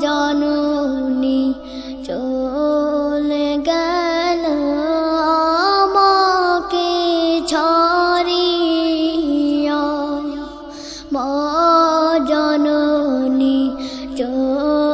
জননী চলে গেল মাকে ছড়িয়া। জননী চলে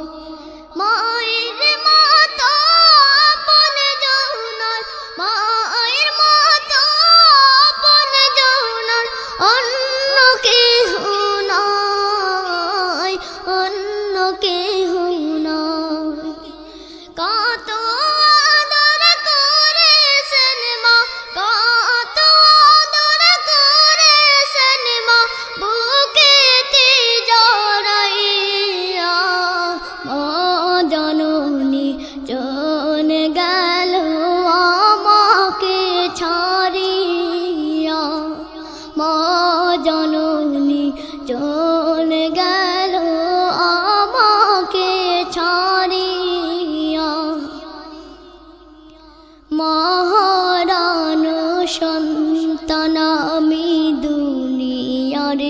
মহারান সন্তান আমি দুনিয়ার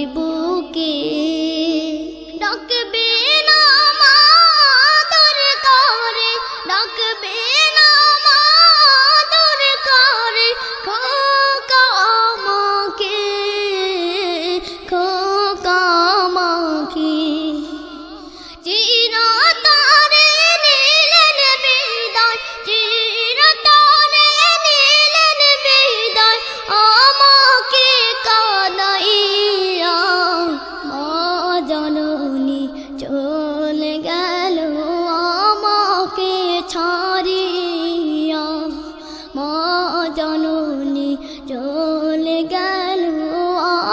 জননী চলে গেল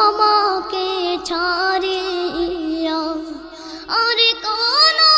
আমাকে ছাড়িয়া। আরে কোনো